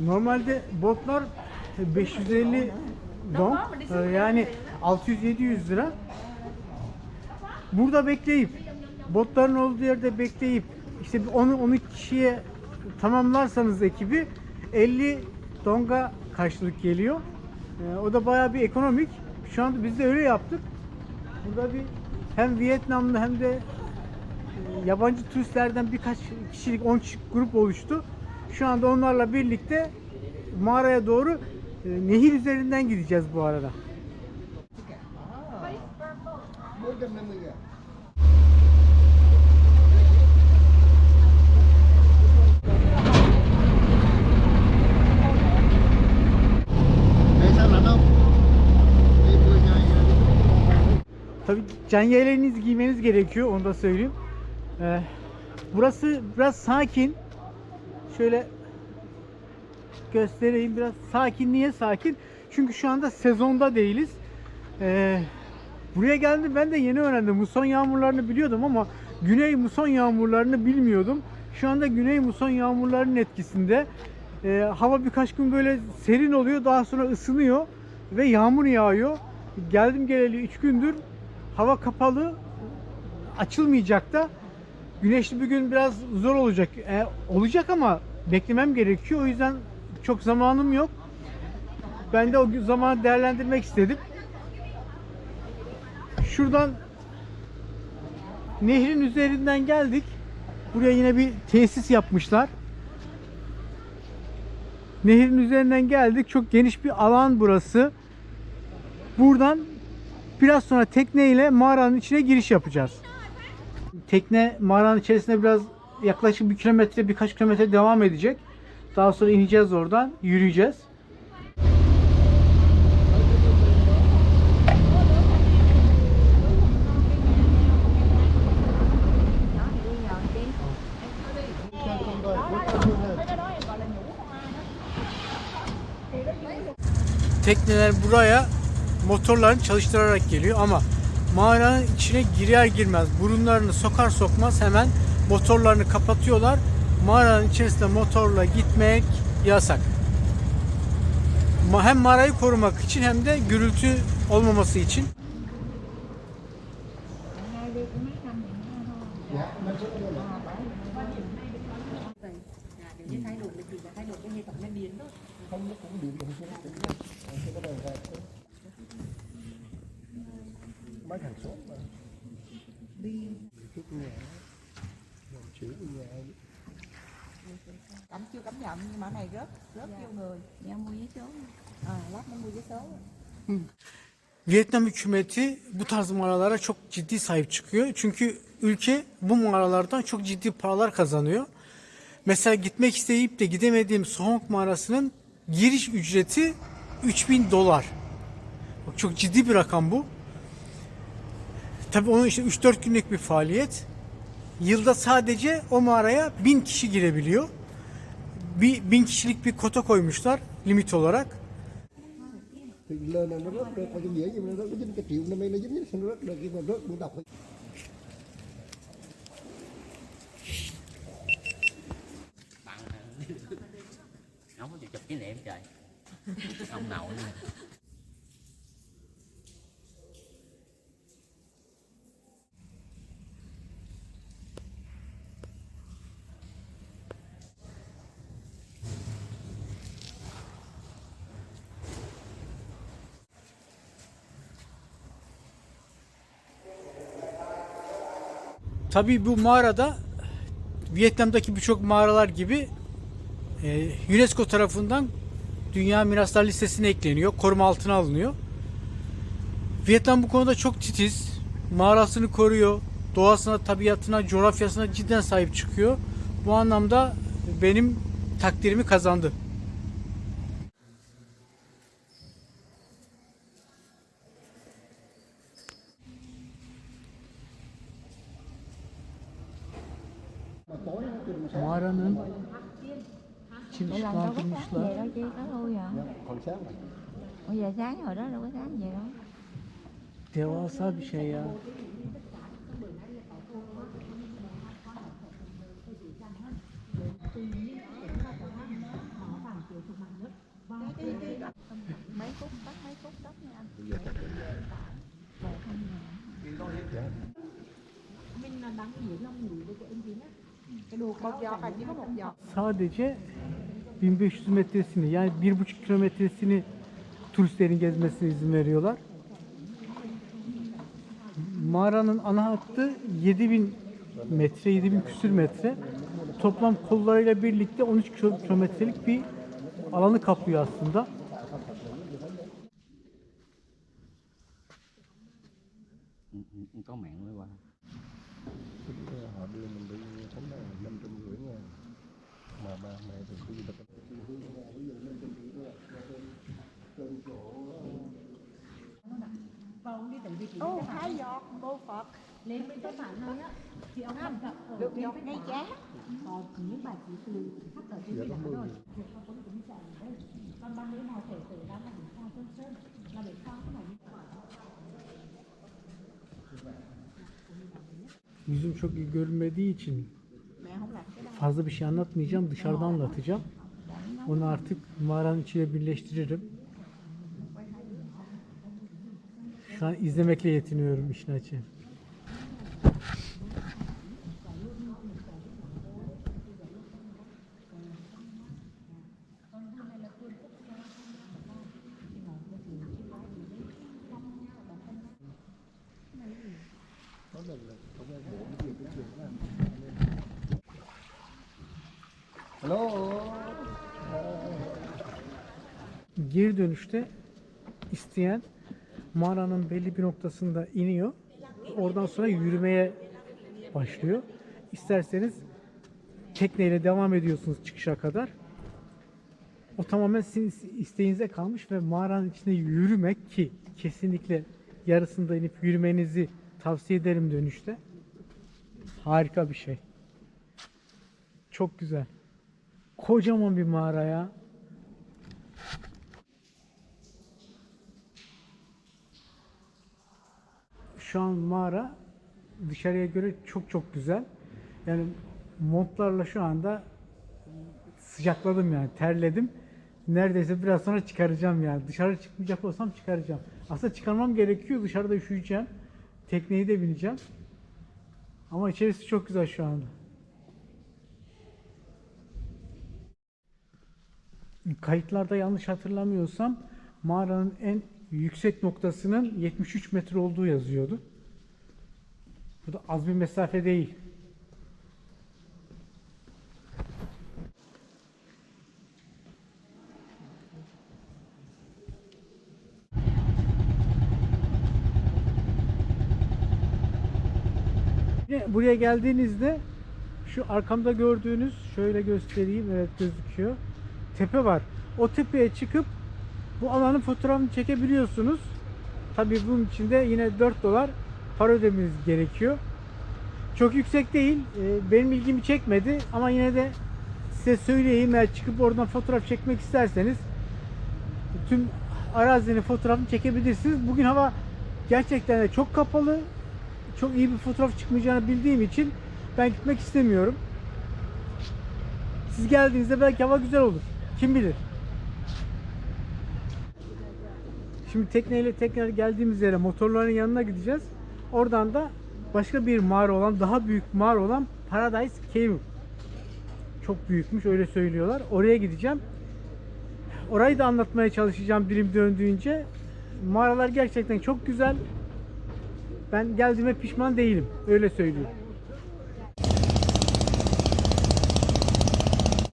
Normalde botlar 550 don e, yani 600-700 lira. Burada bekleyip botların olduğu yerde bekleyip işte 10 12 kişiye tamamlarsanız ekibi 50 donga karşılık geliyor. E, o da bayağı bir ekonomik. Şu anda biz de öyle yaptık. Burada bir hem Vietnamlı hem de e, yabancı turistlerden birkaç kişilik 10 kişilik grup oluştu. Şu anda onlarla birlikte mağaraya doğru e, nehir üzerinden gideceğiz bu arada. 450 ngàn Để sao lạnh không? Đi 10 ngày Tabii can yeleğinizi giymeniz gerekiyor onu da söyleyeyim. Ee, burası biraz sakin. Şöyle göstereyim biraz sakin. Niye sakin? Çünkü şu anda sezonda değiliz. Ee, buraya geldim ben de yeni öğrendim. Muson yağmurlarını biliyordum ama güney muson yağmurlarını bilmiyordum. Şu anda güney muson yağmurlarının etkisinde. Ee, hava birkaç gün böyle serin oluyor. Daha sonra ısınıyor ve yağmur yağıyor. Geldim geleli 3 gündür hava kapalı açılmayacak da güneşli bir gün biraz zor olacak. E, olacak ama beklemem gerekiyor. O yüzden çok zamanım yok. Ben de o zamanı değerlendirmek istedim. Şuradan nehrin üzerinden geldik. Buraya yine bir tesis yapmışlar. Nehrin üzerinden geldik. Çok geniş bir alan burası. Buradan biraz sonra tekneyle mağaranın içine giriş yapacağız. Tekne mağaranın içerisinde biraz yaklaşık bir kilometre birkaç kilometre devam edecek. Daha sonra ineceğiz oradan, yürüyeceğiz. Tekneler buraya motorlarını çalıştırarak geliyor ama mağaranın içine girer girmez burunlarını sokar sokmaz hemen motorlarını kapatıyorlar. Mağaranın içerisinde motorla gitmek yasak. Hem mağarayı korumak için hem de gürültü olmaması için. Nhận nhưng mà này rớt rớt vô người dạ mua giấy số à lát nó mua giấy số Vietnam hükümeti bu tarz mağaralara çok ciddi sahip çıkıyor. Çünkü ülke bu mağaralardan çok ciddi paralar kazanıyor. Mesela gitmek isteyip de gidemediğim Sohong mağarasının giriş ücreti 3000 dolar. Bak çok ciddi bir rakam bu. Tabii onun işte 3-4 günlük bir faaliyet. Yılda sadece o mağaraya 1000 kişi girebiliyor. Bir 1000 kişilik bir kota koymuşlar limit olarak. Thì lên này nó rớt được, có cái dĩa nhưng mà nó rớt nó dính cái triệu năm nay nó dính dính nó rớt được nhưng mà rớt cũng đọc không có chịu chụp cái niệm trời ông nội nè Tabii bu mağarada Vietnam'daki birçok mağaralar gibi e, UNESCO tarafından Dünya Miraslar Listesi'ne ekleniyor. Koruma altına alınıyor. Vietnam bu konuda çok titiz. Mağarasını koruyor. Doğasına, tabiatına, coğrafyasına cidden sahip çıkıyor. Bu anlamda benim takdirimi kazandı. Mağaranın çıkışına durmuşlar. O giờ sáng hồi đó đâu có sáng gì đâu. Devasa bir şey ya. mấy phút tắt mấy phút tắt nha anh mình là bán nhiều lông nhiều với cái anh gì á Sadece 1500 metresini yani 1,5 kilometresini turistlerin gezmesine izin veriyorlar. Mağaranın ana hattı 7000 metre, 7000 küsür metre. Toplam kollarıyla birlikte 13 kilo- kilometrelik bir alanı kaplıyor aslında. Mà ba mẹ thì cứ đi bắt ô hai giọt cô phật. Lên bên các bạn hơn á thì ông cầm cặp ở được bên giọt cái ngay tòa. giá còn những bài chỉ từ thắt ở trên bên đó rồi. thì không có tính trả ở đây còn ban bữa nào thể tử ra là để sao sơn sơn là để sao cái này Yüzüm çok iyi görünmediği için fazla bir şey anlatmayacağım. Dışarıdan anlatacağım. Onu artık mağaranın içine birleştiririm. Şu an izlemekle yetiniyorum işin açığı. Hello. Geri dönüşte isteyen mağaranın belli bir noktasında iniyor. Oradan sonra yürümeye başlıyor. İsterseniz tekneyle devam ediyorsunuz çıkışa kadar. O tamamen sizin isteğinize kalmış ve mağaranın içinde yürümek ki kesinlikle yarısında inip yürümenizi tavsiye ederim dönüşte. Harika bir şey. Çok güzel. Kocaman bir mağara ya. Şu an mağara dışarıya göre çok çok güzel. Yani montlarla şu anda sıcakladım yani terledim. Neredeyse biraz sonra çıkaracağım yani. Dışarı çıkmayacak olsam çıkaracağım. Aslında çıkarmam gerekiyor. Dışarıda üşüyeceğim. Tekneyi de bineceğim. Ama içerisi çok güzel şu anda. Kayıtlarda yanlış hatırlamıyorsam mağaranın en yüksek noktasının 73 metre olduğu yazıyordu. Bu da az bir mesafe değil. Buraya geldiğinizde şu arkamda gördüğünüz şöyle göstereyim evet gözüküyor. Tepe var. O tepeye çıkıp bu alanın fotoğrafını çekebiliyorsunuz. Tabii bunun için de yine 4 dolar para ödemeniz gerekiyor. Çok yüksek değil. Ee, Benim ilgimi çekmedi ama yine de size söyleyeyim eğer çıkıp oradan fotoğraf çekmek isterseniz tüm arazinin fotoğrafını çekebilirsiniz. Bugün hava gerçekten de çok kapalı. Çok iyi bir fotoğraf çıkmayacağını bildiğim için ben gitmek istemiyorum. Siz geldiğinizde belki hava güzel olur. Kim bilir. Şimdi tekneyle tekrar geldiğimiz yere motorların yanına gideceğiz. Oradan da başka bir mağara olan, daha büyük mağara olan Paradise Cave. Çok büyükmüş öyle söylüyorlar. Oraya gideceğim. Orayı da anlatmaya çalışacağım dilim döndüğünce. Mağaralar gerçekten çok güzel. Ben geldiğime pişman değilim. Öyle söyleyeyim.